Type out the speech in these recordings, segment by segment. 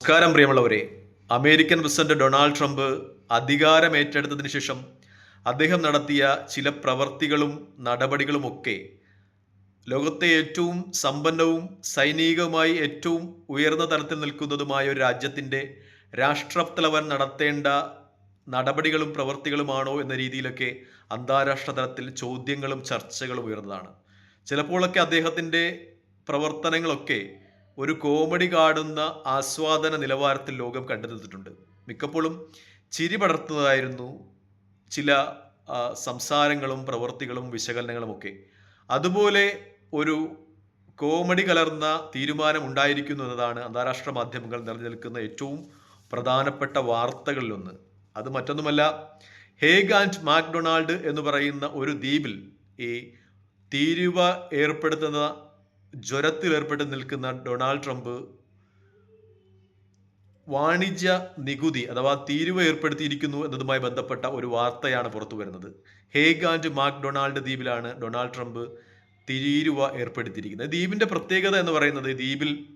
നമസ്കാരം പ്രിയമുള്ളവരെ. American president Donald Trump അധികാരം ഏറ്റെടുത്തതിന് ശേഷം അദ്ദേഹം നടത്തിയ ചില പ്രവർത്തികളും നടപടികളുമൊക്കെ ലോകത്തെ ഏറ്റവും സമ്പന്നവും സൈനികവുമായി ഏറ്റവും ഉയർന്ന തലത്തിൽ നിൽക്കുന്നതുമായ ഒരു രാജ്യത്തിന്റെ രാഷ്ട്രത്തലവൻ നടത്തേണ്ട നടപടികളും പ്രവർത്തികളുമാണോ എന്ന രീതിയിലൊക്കെ അന്താരാഷ്ട്ര തലത്തിൽ ചോദ്യങ്ങളും ചർച്ചകളും ഉയർന്നതാണ്. ചിലപ്പോഴൊക്കെ അദ്ദേഹത്തിന്റെ പ്രവർത്തനങ്ങളൊക്കെ ഒരു കോമഡി കാടുന്ന ആസ്വാദന നിലവാരത്തിൽ ലോകം കണ്ടെത്തിയിട്ടുണ്ട് മിക്കപ്പോഴും ചിരി പടർത്തുന്നതായിരുന്നു ചില സംസാരങ്ങളും പ്രവൃത്തികളും വിശകലനങ്ങളും ഒക്കെ. അതുപോലെ ഒരു കോമഡി കലർന്ന തീരുമാനം ഉണ്ടായിരിക്കുന്നു എന്നതാണ് അന്താരാഷ്ട്ര മാധ്യമങ്ങൾ നിറഞ്ഞു നിൽക്കുന്ന ഏറ്റവും പ്രധാനപ്പെട്ട വാർത്തകളിലൊന്ന് അത് മറ്റൊന്നുമല്ല ഹേഗ് ആൻഡ് മാക്ഡൊണാൾഡ് എന്ന് പറയുന്ന ഒരു ദ്വീപിൽ ഈ തീരുവ ഏർപ്പെടുത്തുന്ന ജ്വരത്തിൽ ഏർപ്പെട്ട് നിൽക്കുന്ന ഡൊണാൾഡ് ട്രംപ് വാണിജ്യ നികുതി അഥവാ തീരുവ ഏർപ്പെടുത്തിയിരിക്കുന്നു എന്നതുമായി ബന്ധപ്പെട്ട ഒരു വാർത്തയാണ് പുറത്തു വരുന്നത്. ഹേഗ് ആൻഡ് മാക് ഡൊണാൾഡ് ദ്വീപിലാണ് ഡൊണാൾഡ് ട്രംപ് തീരുവ ഏർപ്പെടുത്തിയിരിക്കുന്നത്. ദ്വീപിന്റെ പ്രത്യേകത എന്ന് പറയുന്നത് ദ്വീപിൽ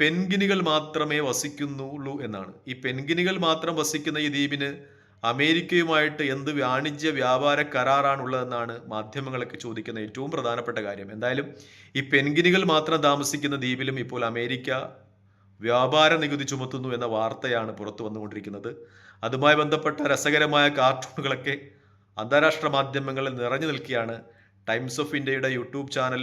പെൻഗിനുകൾ മാത്രമേ വസിക്കുന്നുള്ളൂ എന്നാണ്. ഈ പെൻഗിനുകൾ മാത്രം വസിക്കുന്ന ഈ ദ്വീപിന് അമേരിക്കയുമായിട്ട് എന്ത് വാണിജ്യ വ്യാപാര കരാറാണുള്ളതെന്നാണ് മാധ്യമങ്ങളൊക്കെ ചോദിക്കുന്ന ഏറ്റവും പ്രധാനപ്പെട്ട കാര്യം. എന്തായാലും ഈ പെൻഗിനികൾ മാത്രം താമസിക്കുന്ന ദ്വീപിലും ഇപ്പോൾ അമേരിക്ക വ്യാപാര നികുതി ചുമത്തുന്നു എന്ന വാർത്തയാണ് പുറത്തു വന്നുകൊണ്ടിരിക്കുന്നത്. അതുമായി ബന്ധപ്പെട്ട രസകരമായ കാർട്ടൂണുകളൊക്കെ അന്താരാഷ്ട്ര മാധ്യമങ്ങളിൽ നിറഞ്ഞു നിൽക്കുകയാണ്. ടൈംസ് ഓഫ് ഇന്ത്യയുടെ യൂട്യൂബ് ചാനൽ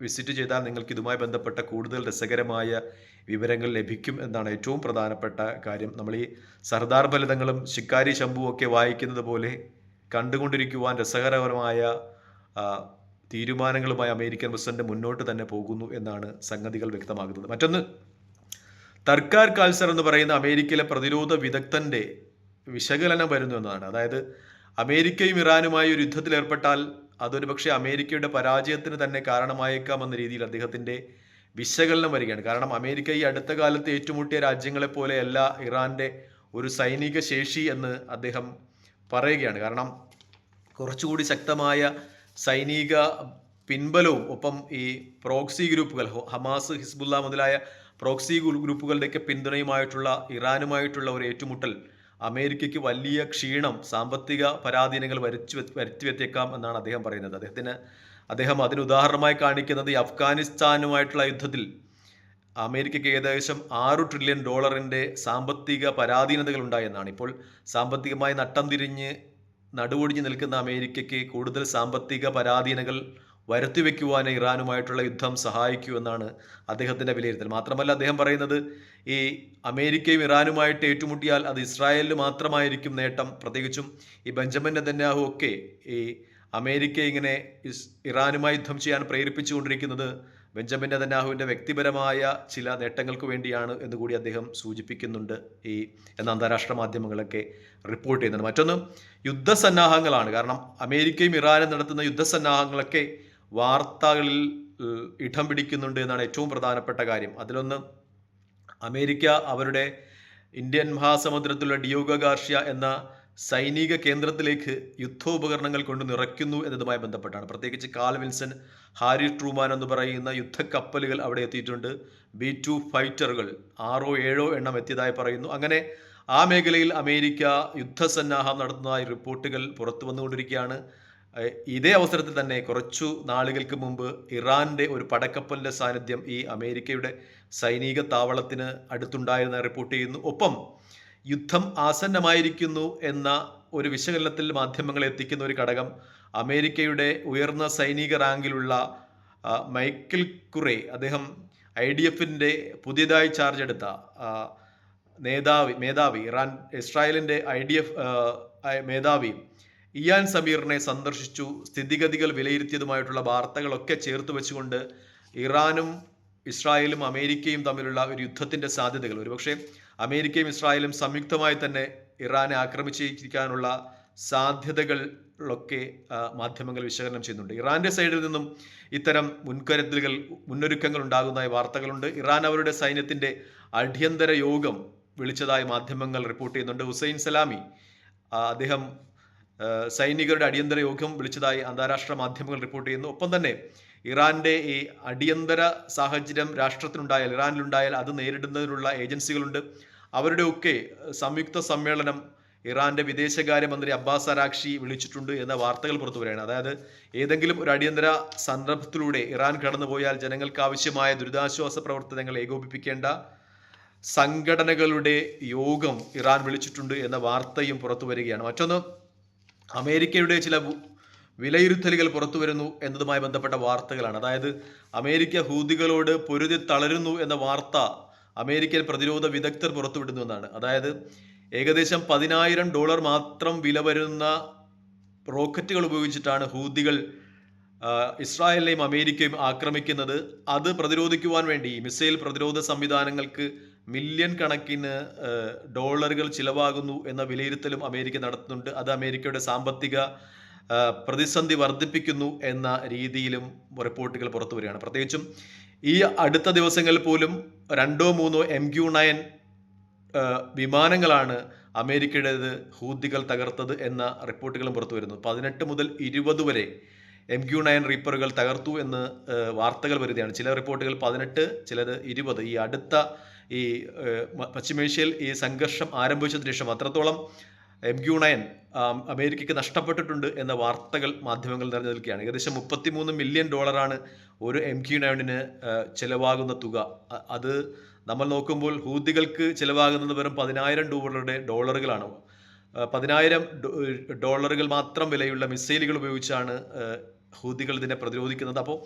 വിസിറ്റ് ചെയ്താൽ നിങ്ങൾക്ക് ഇതുമായി ബന്ധപ്പെട്ട കൂടുതൽ രസകരമായ വിവരങ്ങൾ ലഭിക്കും എന്നാണ് ഏറ്റവും പ്രധാനപ്പെട്ട കാര്യം. നമ്മൾ ഈ സർദാർ ഫലിതങ്ങളും ശിക്കാരി ശംഭുവും ഒക്കെ വായിക്കുന്നത് പോലെ കണ്ടുകൊണ്ടിരിക്കുവാൻ രസകരപരമായ തീരുമാനങ്ങളുമായി അമേരിക്കൻ പ്രസിഡന്റ് മുന്നോട്ട് തന്നെ പോകുന്നു എന്നാണ് സംഗതികൾ വ്യക്തമാകുന്നത്. മറ്റൊന്ന് തർക്കാർ കാൽസർ എന്ന് പറയുന്ന അമേരിക്കയിലെ പ്രതിരോധ വിദഗ്ധന്റെ വിശകലനം വരുന്നു എന്നതാണ്. അതായത് അമേരിക്കയും ഇറാനുമായി ഒരു യുദ്ധത്തിൽ ഏർപ്പെട്ടാൽ അതൊരു പക്ഷേ അമേരിക്കയുടെ പരാജയത്തിന് തന്നെ കാരണമായേക്കാം എന്ന രീതിയിൽ അദ്ദേഹത്തിന്റെ വിശകലനം വരികയാണ്. കാരണം അമേരിക്ക ഈ അടുത്ത കാലത്ത് ഏറ്റുമുട്ടിയ രാജ്യങ്ങളെ പോലെയല്ല ഇറാന്റെ ഒരു സൈനിക ശേഷി എന്ന് അദ്ദേഹം പറയുകയാണ്. കാരണം കുറച്ചുകൂടി ശക്തമായ സൈനിക പിൻബലവും ഒപ്പം ഈ പ്രോക്സി ഗ്രൂപ്പുകൾ ഹമാസ് ഹിസ്ബുല്ല മുതലായ പ്രോക്സി ഗ്രൂപ്പുകളുടെയൊക്കെ പിന്തുണയുമായിട്ടുള്ള ഇറാനുമായിട്ടുള്ള ഒരു ഏറ്റുമുട്ടൽ അമേരിക്കയ്ക്ക് വലിയ ക്ഷീണം സാമ്പത്തിക പരാധീനങ്ങൾ വരച്ചു വരുത്തി എന്നാണ് അദ്ദേഹം പറയുന്നത്. അദ്ദേഹത്തിന് അദ്ദേഹം അതിന് ഉദാഹരണമായി കാണിക്കുന്നത് അഫ്ഗാനിസ്ഥാനുമായിട്ടുള്ള യുദ്ധത്തിൽ അമേരിക്കയ്ക്ക് ഏകദേശം ആറു ട്രില്യൺ ഡോളറിന്റെ സാമ്പത്തിക പരാധീനതകൾ ഉണ്ടായെന്നാണ്. ഇപ്പോൾ സാമ്പത്തികമായി നട്ടം തിരിഞ്ഞ് നടുവൊടിഞ്ഞ് നിൽക്കുന്ന അമേരിക്കയ്ക്ക് കൂടുതൽ സാമ്പത്തിക പരാധീനകൾ വരുത്തിവെക്കുവാൻ ഇറാനുമായിട്ടുള്ള യുദ്ധം സഹായിക്കൂ എന്നാണ് അദ്ദേഹത്തിന്റെ വിലയിരുത്തൽ. മാത്രമല്ല അദ്ദേഹം പറയുന്നത് ഈ അമേരിക്കയും ഇറാനുമായിട്ട് ഏറ്റുമുട്ടിയാൽ അത് ഇസ്രായേലിന് മാത്രമായിരിക്കും നേട്ടം. പ്രത്യേകിച്ചും ഈ ബെഞ്ചമിൻ നെതന്യാഹു ഒക്കെ ഈ അമേരിക്ക ഇങ്ങനെ ഇറാനുമായി യുദ്ധം ചെയ്യാൻ പ്രേരിപ്പിച്ചുകൊണ്ടിരിക്കുന്നത് ബെഞ്ചമിൻ നെതന്യാഹുവിന്റെ വ്യക്തിപരമായ ചില നേട്ടങ്ങൾക്ക് വേണ്ടിയാണ് എന്ന് കൂടി അദ്ദേഹം സൂചിപ്പിക്കുന്നുണ്ട് ഈ എന്ന അന്താരാഷ്ട്ര മാധ്യമങ്ങളൊക്കെ റിപ്പോർട്ട് ചെയ്യുന്നുണ്ട്. മറ്റൊന്ന് യുദ്ധസന്നാഹങ്ങളാണ്. കാരണം അമേരിക്കയും ഇറാനും നടത്തുന്ന യുദ്ധസന്നാഹങ്ങളൊക്കെ വാർത്തകളിൽ ഇടം പിടിക്കുന്നുണ്ട് എന്നാണ് ഏറ്റവും പ്രധാനപ്പെട്ട കാര്യം. അതിലൊന്ന് അമേരിക്ക അവരുടെ ഇന്ത്യൻ മഹാസമുദ്രത്തിലുള്ള ഡിയോഗ ഗാർഷ്യ എന്ന സൈനിക കേന്ദ്രത്തിലേക്ക് യുദ്ധോപകരണങ്ങൾ കൊണ്ട് നിറയ്ക്കുന്നു എന്നതുമായി ബന്ധപ്പെട്ടാണ്. പ്രത്യേകിച്ച് കാൽ വിൽസൺ ഹാരി ട്രൂമാൻ എന്ന് പറയുന്ന യുദ്ധക്കപ്പലുകൾ അവിടെ എത്തിയിട്ടുണ്ട്. ബി ടു ഫൈറ്ററുകൾ ആറോ ഏഴോ എണ്ണം എത്തിയതായി പറയുന്നു. അങ്ങനെ ആ മേഖലയിൽ അമേരിക്ക യുദ്ധസന്നാഹം നടത്തുന്നതായി റിപ്പോർട്ടുകൾ പുറത്തു വന്നുകൊണ്ടിരിക്കുകയാണ്. ഇതേ അവസരത്തിൽ തന്നെ കുറച്ചു നാളുകൾക്ക് മുമ്പ് ഇറാന്റെ ഒരു പടക്കപ്പലിന്റെ സാന്നിധ്യം ഈ അമേരിക്കയുടെ സൈനിക താവളത്തിന് അടുത്തുണ്ടായിരുന്ന റിപ്പോർട്ട് ചെയ്യുന്നു. ഒപ്പം യുദ്ധം ആസന്നമായിരിക്കുന്നു എന്ന ഒരു വിശകലനത്തിൽ മാധ്യമങ്ങളെ എത്തിക്കുന്ന ഒരു ഘടകം അമേരിക്കയുടെ ഉയർന്ന സൈനിക റാങ്കിലുള്ള മൈക്കിൾ കുറെ അദ്ദേഹം ഐ ഡി എഫിന്റെ പുതിയതായി ചാർജ് എടുത്ത നേതാവി മേധാവി ഇറാൻ ഇസ്രായേലിന്റെ ഐ ഡി എഫ് മേധാവി ഇയാൻ സമീറിനെ സന്ദർശിച്ചു. സ്ഥിതിഗതികൾ വിലയിരുത്തിയതുമായിട്ടുള്ള വാർത്തകളൊക്കെ ചേർത്ത് വെച്ചുകൊണ്ട് ഇറാനും ഇസ്രായേലും അമേരിക്കയും തമ്മിലുള്ള ഒരു യുദ്ധത്തിന്റെ സാധ്യതകൾ. ഒരുപക്ഷെ അമേരിക്കയും ഇസ്രായേലും സംയുക്തമായി തന്നെ ഇറാനെ ആക്രമിച്ചിരിക്കാനുള്ള സാധ്യതകളൊക്കെ മാധ്യമങ്ങൾ വിശകലനം ചെയ്യുന്നുണ്ട്. ഇറാന്റെ സൈഡിൽ നിന്നും ഇത്തരം മുൻകരുതലുകൾ മുന്നൊരുക്കങ്ങൾ ഉണ്ടാകുന്നതായി വാർത്തകളുണ്ട്. ഇറാൻ അവരുടെ സൈന്യത്തിന്റെ അടിയന്തര യോഗം വിളിച്ചതായി മാധ്യമങ്ങൾ റിപ്പോർട്ട് ചെയ്യുന്നുണ്ട്. ഹുസൈൻ സലാമി അദ്ദേഹം സൈനികരുടെ അടിയന്തര യോഗം വിളിച്ചതായി അന്താരാഷ്ട്ര മാധ്യമങ്ങൾ റിപ്പോർട്ട് ചെയ്യുന്നു. ഒപ്പം തന്നെ ഇറാന്റെ ഈ അടിയന്തര സാഹചര്യം രാഷ്ട്രത്തിനുണ്ടായാൽ ഇറാനിലുണ്ടായാൽ അത് നേരിടുന്നതിനുള്ള ഏജൻസികളുണ്ട്. അവരുടെ ഒക്കെ സംയുക്ത സമ്മേളനം ഇറാന്റെ വിദേശകാര്യമന്ത്രി അബ്ബാസ് അരാക്ഷി വിളിച്ചിട്ടുണ്ട് എന്ന വാർത്തകൾ പുറത്തു വരികയാണ്. അതായത് ഏതെങ്കിലും ഒരു അടിയന്തര സന്ദർഭത്തിലൂടെ ഇറാൻ കടന്നുപോയാൽ ജനങ്ങൾക്ക് ആവശ്യമായ ദുരിതാശ്വാസ പ്രവർത്തനങ്ങൾ ഏകോപിപ്പിക്കേണ്ട സംഘടനകളുടെ യോഗം ഇറാൻ വിളിച്ചിട്ടുണ്ട് എന്ന വാർത്തയും പുറത്തു വരികയാണ്. മറ്റൊന്ന് അമേരിക്കയുടെ ചില വിലയിരുത്തലുകൾ പുറത്തു വരുന്നു എന്നതുമായി ബന്ധപ്പെട്ട വാർത്തകളാണ്. അതായത് അമേരിക്ക ഹൂതികളോട് പൊരുതി തളരുന്നു എന്ന വാർത്ത അമേരിക്കൻ പ്രതിരോധ വിദഗ്ധർ പുറത്തുവിടുന്നു എന്നാണ്. അതായത് ഏകദേശം പതിനായിരം ഡോളർ മാത്രം വില വരുന്ന റോക്കറ്റുകൾ ഉപയോഗിച്ചിട്ടാണ് ഹൂതികൾ ഇസ്രായേലിനെയും അമേരിക്കയും ആക്രമിക്കുന്നത്. അത് പ്രതിരോധിക്കുവാൻ വേണ്ടി മിസൈൽ പ്രതിരോധ സംവിധാനങ്ങൾക്ക് മില്യൺ കണക്കിന് ഡോളറുകൾ ചിലവാകുന്നു എന്ന വിലയിരുത്തലും അമേരിക്ക നടത്തുന്നുണ്ട്. അത് അമേരിക്കയുടെ സാമ്പത്തിക പ്രതിസന്ധി വർദ്ധിപ്പിക്കുന്നു എന്ന രീതിയിലും റിപ്പോർട്ടുകൾ പുറത്തു വരികയാണ്. പ്രത്യേകിച്ചും ഈ അടുത്ത ദിവസങ്ങളിൽ പോലും രണ്ടോ മൂന്നോ എം ക്യു നയൻ വിമാനങ്ങളാണ് അമേരിക്കയുടേത് ഹൂദികൾ തകർത്തത് എന്ന റിപ്പോർട്ടുകളും പുറത്തു വരുന്നു. പതിനെട്ട് മുതൽ ഇരുപത് വരെ എം ക്യു നയൻ റീപ്പറുകൾ തകർത്തു എന്ന് വാർത്തകൾ വരുകയാണ്. ചില റിപ്പോർട്ടുകൾ പതിനെട്ട് ചിലത് ഇരുപത്. ഈ അടുത്ത ഈ പശ്ചിമേഷ്യയിൽ ഈ സംഘർഷം ആരംഭിച്ചതിന് ശേഷം അത്രത്തോളം എം ക്യു നയൻ അമേരിക്കയ്ക്ക് നഷ്ടപ്പെട്ടിട്ടുണ്ട് എന്ന വാർത്തകൾ മാധ്യമങ്ങൾ നിറഞ്ഞു നിൽക്കുകയാണ് ഏകദേശം മുപ്പത്തിമൂന്ന് മില്യൺ ഡോളറാണ് ഒരു എം ക്യു നയനിന് ചിലവാകുന്ന തുക. അത് നമ്മൾ നോക്കുമ്പോൾ ഹൂതികൾക്ക് ചിലവാകുന്നത് വെറും പതിനായിരം ഡോളറുടെ ഡോളറുകളാണ്. പതിനായിരം ഡോളറുകൾ മാത്രം വിലയുള്ള മിസൈലുകൾ ഉപയോഗിച്ചാണ് ഹൂതികൾ ഇതിനെ പ്രതിരോധിക്കുന്നത്. അപ്പോൾ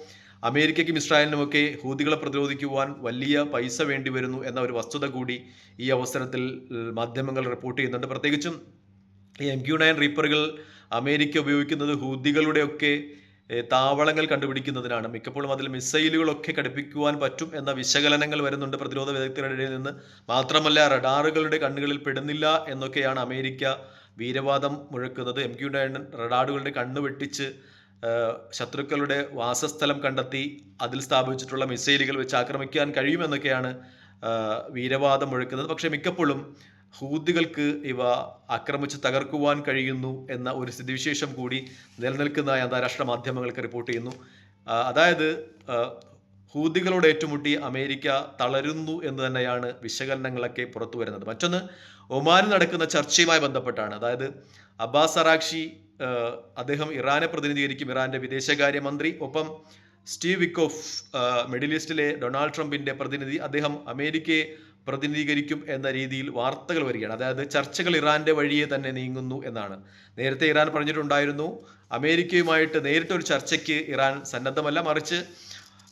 അമേരിക്കയ്ക്കും ഇസ്രായേലിനുമൊക്കെ ഹൂതികളെ പ്രതിരോധിക്കുവാൻ വലിയ പൈസ വേണ്ടി വരുന്നു എന്ന ഒരു വസ്തുത കൂടി ഈ അവസരത്തിൽ മാധ്യമങ്ങൾ റിപ്പോർട്ട് ചെയ്യുന്നുണ്ട്. പ്രത്യേകിച്ചും എം ക്യു നയൻ റീപ്പറുകൾ അമേരിക്ക ഉപയോഗിക്കുന്നത് ഹൂദികളുടെയൊക്കെ താവളങ്ങൾ കണ്ടുപിടിക്കുന്നതിനാണ്. മിക്കപ്പോഴും അതിൽ മിസൈലുകളൊക്കെ ഘടിപ്പിക്കുവാൻ പറ്റും എന്ന വിശകലനങ്ങൾ വരുന്നുണ്ട് പ്രതിരോധ വിദഗ്ധരുടെ നിന്ന്. മാത്രമല്ല റഡാറുകളുടെ കണ്ണുകളിൽ പെടുന്നില്ല എന്നൊക്കെയാണ് അമേരിക്ക വീരവാദം മുഴക്കുന്നത്. എം ക്യു നയൻ റഡാറുകളുടെ കണ്ണ് വെട്ടിച്ച് ശത്രുക്കളുടെ വാസസ്ഥലം കണ്ടെത്തി അതിൽ സ്ഥാപിച്ചിട്ടുള്ള മിസൈലുകൾ വെച്ച് ആക്രമിക്കാൻ കഴിയുമെന്നൊക്കെയാണ് വീരവാദം മുഴക്കുന്നത്. പക്ഷേ മിക്കപ്പോഴും ഹൂതികൾക്ക് ഇവ ആക്രമിച്ച് തകർക്കുവാൻ കഴിയുന്നു എന്ന ഒരു സ്ഥിതിവിശേഷം കൂടി നിലനിൽക്കുന്നതായി അന്താരാഷ്ട്ര മാധ്യമങ്ങൾക്ക് റിപ്പോർട്ട് ചെയ്യുന്നു. അതായത് ഹൂദികളോട് ഏറ്റുമുട്ടി അമേരിക്ക തളരുന്നു എന്ന് തന്നെയാണ് വിശകലനങ്ങളൊക്കെ പുറത്തു വരുന്നത്. മറ്റൊന്ന് ഒമാനിൽ നടക്കുന്ന ചർച്ചയുമായി ബന്ധപ്പെട്ടാണ്. അതായത് അബ്ബാസ് അറാക്ഷി അദ്ദേഹം ഇറാനെ പ്രതിനിധീകരിക്കും ഇറാന്റെ വിദേശകാര്യമന്ത്രി. ഒപ്പം സ്റ്റീവ് വിക്കോഫ് മിഡിൽ ഈസ്റ്റിലെ ഡൊണാൾഡ് ട്രംപിന്റെ പ്രതിനിധി അദ്ദേഹം അമേരിക്കയെ പ്രതിനിധീകരിക്കും എന്ന രീതിയിൽ വാർത്തകൾ വരികയാണ്. അതായത് ചർച്ചകൾ ഇറാന്റെ വഴിയെ തന്നെ നീങ്ങുന്നു എന്നാണ്. നേരത്തെ ഇറാൻ പറഞ്ഞിട്ടുണ്ടായിരുന്നു അമേരിക്കയുമായിട്ട് നേരിട്ടൊരു ചർച്ചയ്ക്ക് ഇറാൻ സന്നദ്ധമല്ല മറിച്ച്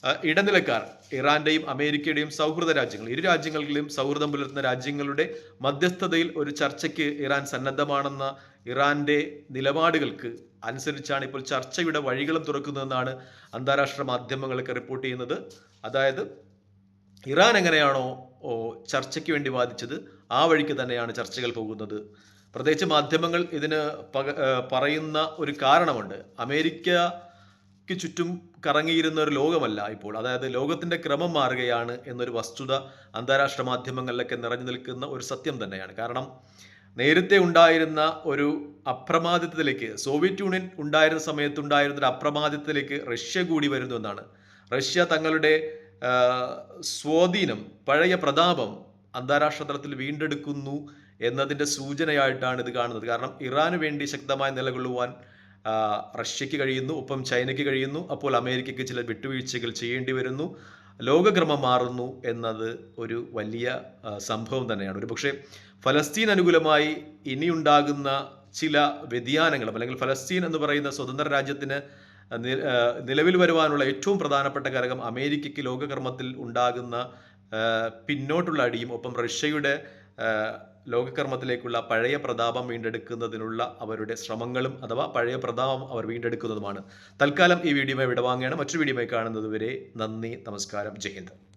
ഇടനിലക്കാർ ഇറാന്റെയും അമേരിക്കയുടെയും സൗഹൃദ രാജ്യങ്ങൾ ഇരു രാജ്യങ്ങളിലും സൗഹൃദം പുലർത്തുന്ന രാജ്യങ്ങളുടെ മധ്യസ്ഥതയിൽ ഒരു ചർച്ചയ്ക്ക് ഇറാൻ സന്നദ്ധമാണെന്ന ഇറാന്റെ നിലപാടുകൾക്ക് അനുസരിച്ചാണ് ഇപ്പോൾ ചർച്ചയുടെ വഴികളും തുറക്കുന്നതെന്നാണ് അന്താരാഷ്ട്ര മാധ്യമങ്ങളൊക്കെ റിപ്പോർട്ട് ചെയ്യുന്നത്. അതായത് ഇറാൻ എങ്ങനെയാണോ ചർച്ചയ്ക്ക് വേണ്ടി വാദിച്ചത് ആ വഴിക്ക് തന്നെയാണ് ചർച്ചകൾ പോകുന്നത്. പ്രത്യേകിച്ച് മാധ്യമങ്ങൾ ഇതിന് പറയുന്ന ഒരു കാരണമുണ്ട്. അമേരിക്കയ്ക്ക് ചുറ്റും കറങ്ങിയിരുന്ന ഒരു ലോകമല്ല ഇപ്പോൾ. അതായത് ലോകത്തിന്റെ ക്രമം മാറുകയാണ് എന്നൊരു വസ്തുത അന്താരാഷ്ട്ര മാധ്യമങ്ങളിലൊക്കെ നിറഞ്ഞു നിൽക്കുന്ന ഒരു സത്യം തന്നെയാണ്. കാരണം നേരത്തെ ഉണ്ടായിരുന്ന ഒരു അപ്രമാദിത്വത്തിലേക്ക് സോവിയറ്റ് യൂണിയൻ ഉണ്ടായിരുന്ന സമയത്തുണ്ടായിരുന്ന ഒരു അപ്രമാദിത്വത്തിലേക്ക് റഷ്യ കൂടി വരുന്നു എന്നാണ്. റഷ്യ തങ്ങളുടെ സ്വാധീനം പഴയ പ്രതാപം അന്താരാഷ്ട്ര തലത്തിൽ വീണ്ടെടുക്കുന്നു എന്നതിന്റെ സൂചനയായിട്ടാണ് ഇത് കാണുന്നത്. കാരണം ഇറാന് വേണ്ടി ശക്തമായി നിലകൊള്ളുവാൻ റഷ്യക്ക് കഴിയുന്നു ഒപ്പം ചൈനയ്ക്ക് കഴിയുന്നു അപ്പോൾ അമേരിക്കയ്ക്ക് ചില വിട്ടുവീഴ്ചകൾ ചെയ്യേണ്ടി വരുന്നു ലോകക്രമം മാറുന്നു എന്നത് ഒരു വലിയ സംഭവം തന്നെയാണ്. ഒരു പക്ഷേ ഫലസ്തീൻ അനുകൂലമായി ഇനിയുണ്ടാകുന്ന ചില വ്യതിയാനങ്ങളും അല്ലെങ്കിൽ ഫലസ്തീൻ എന്ന് പറയുന്ന സ്വതന്ത്ര രാജ്യത്തിന് നിലവിൽ വരുവാനുള്ള ഏറ്റവും പ്രധാനപ്പെട്ട ഘടകം അമേരിക്കയ്ക്ക് ലോകകർമ്മത്തിൽ ഉണ്ടാകുന്ന പിന്നോട്ടുള്ള അടിയും ഒപ്പം റഷ്യയുടെ ലോകകർമ്മത്തിലേക്കുള്ള പഴയ പ്രതാപം വീണ്ടെടുക്കുന്നതിനുള്ള അവരുടെ ശ്രമങ്ങളും അഥവാ പഴയ പ്രതാപം അവർ വീണ്ടെടുക്കുന്നതുമാണ്. തൽക്കാലം ഈ വീഡിയോയുമായി വിടവാങ്ങുകയാണ്. മറ്റൊരു വീഡിയോയുമായി കാണുന്നതുവരെ നന്ദി നമസ്കാരം. ജയ് ഹിന്ദ്.